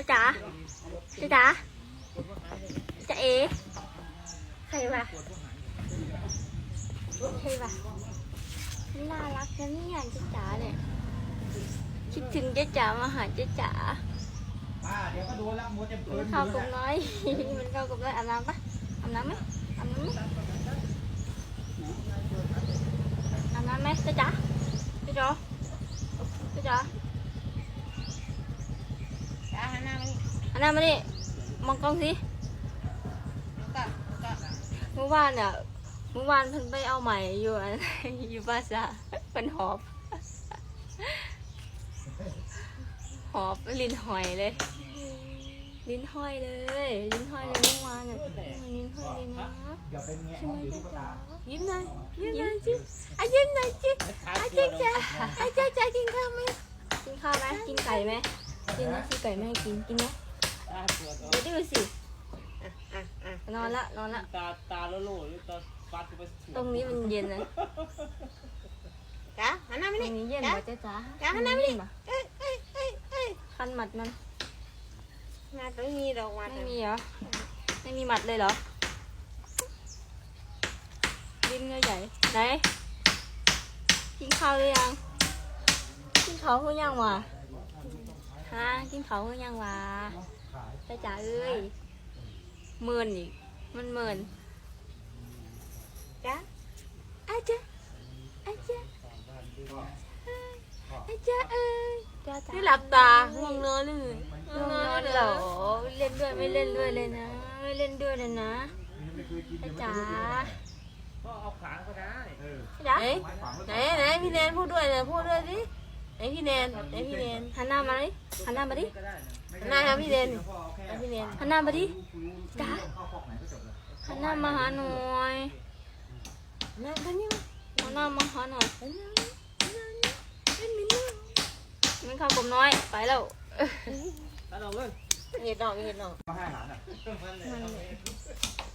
จ๊ะจ๋าจ๊ะจ๋าจ๊ะเอ๋ใครวะใครวะน่ารักนะเนี่ยจ๊ะจ๋าเนี่ยคิดถึงจ๊ะจ๋ามาหาจ๊ะจ๋าป้าเดี๋ยวก็ดูแล้วมัวจะเพลิมันนเข้ากับน้อย มันเข้ากับน้อยอาบน้ำปะอาบน้ำไหมอาบน้ำไหมอาบน้ำไหมจ๊ะจ๋าจ๊ะจ๋าจ๊ะจ๋า จ้าหันหน้ามา นี่อันนั้นมาดิมองกล้องสิเมื่อวานเนี่ยเมื่อวานเพิ่นไปเอาใหม่อยู่อันอยู่ภาษาเป็นหอบ หอบลิ้นหอยเลย ลิ้นห้อยเลย ลิ้นห้อยเลยเมื่อวานเนี่ยลิ้นห้อยเลยนะอย่าเป็นแงะใช่ไหมเดี๋ยวจ๊ะลูกจ๋าตายิ้มหน่อยยิ้มหน่อยจิอะยิ้มหน่อยจิอะจ๊ะจ๋าอะจ๊ะจ๋ากินข้าวไหมกินข้าวไหมกินไก่ไหมกินนะซื้อไก่ไมาให้กินกินไหม ดี๋ยวดูสิอะอะอะนอนละนอนละตาตาโลโลหรือตาฟัดไปตรงนี้มันเย็นนะจ้าหันหน้ามาตรนี่งนี้เย็นจ้าป่ะจ๊ะจ๋าจ๊ะข้างหน้าไม่ได้เย็ป่ะเอ้ยเอ้ยเอ้ยเอ้ยคันหมัดมันมาตรงนี้ดอกวัดไม่มีเหรอไม่มีหมัดเลยเหรอลิ้นก็ใหญ่ไหนกินข้าวหรือยังกินข้าวหรือยังวะฮะกินข้าวหรือยังวะ จ้าจ๋าเอ้ยเมินอีก มันเมินจ้าอาจารย์อาจารย์อาจารย์เอ้ยจ้าจ๋านี่หลับตาง่วงนอนเลยง่วงนอนเหรอเล่นด้วยไม่เล่นด้วยเลยนะ ไม่เล่นด้วยเลยนะไม่เคยกินจ้าเดี๋ยวจ๋าไม่เคยกินก็เอาขางก็ได้เออจ๋าไหนไหนไหนพี่แนนพูดด้วยนะพูดด้วยสิ ไหนพี่แนนไหนพี่แนนหันหน้ามาดิหันหน้ามาดิก็ได้นะหันหน้าหาพี่แนนเดี๋ยวพ่อเอาแค่ไหนพี่แนนหันหน้ามาดิจ้าเข้าคอกไหนก็จบแล้วหันหน้ามาหาหน่อยหน้ากันนี่มาหันหน้ามาหาหน่อยหันหน้ามาหันหน้ามาเล่นมินนี่มันเข้ากลมน้อยไปแล้วตาลองเลยเห็ดดอกเห็ดดอก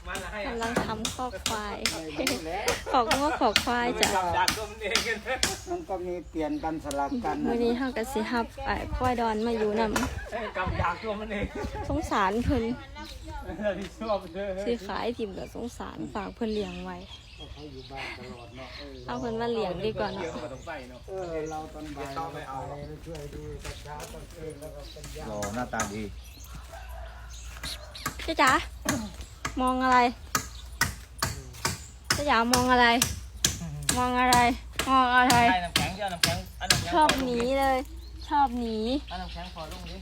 มาให้อาหารอะมันให้กำลังทำข้อควาย ขอกงวขอควายจ้ะจับดักตัวมันเองกันมันก็มีเปลี่ยนกันสลับกันวันนี้เฮากับสิฮับไอ้ควายดอนมาอยู่นำกำดักตัวมันเองสงสารเพิ่นที่ชอบเลยสิขายทิมกับสงสารฝากเพิ่นเลี้ยงไว้เขาอยู่บ้านตลอดเนาะเออเอาเพิ่นมาเลี้ยงดีกว่าเกี่ยวเนาะกับตรงใส่เนาะเออเราตอนบ่ายเราไปเอาช่วยดูตอนเช้าตอนคืนแล้วก็เป็นยารอหน้าตาดีจ๊ะจ๋า มองอะไรจ๊ะจ๋ามองอะไร มองอะไร มองอะไรได้น้ำแข็งเยอะน้ำแข็งอันน้ำแข็งชอบหนีเลย ชอบหนี อันน้ำแข็งพอลงดิ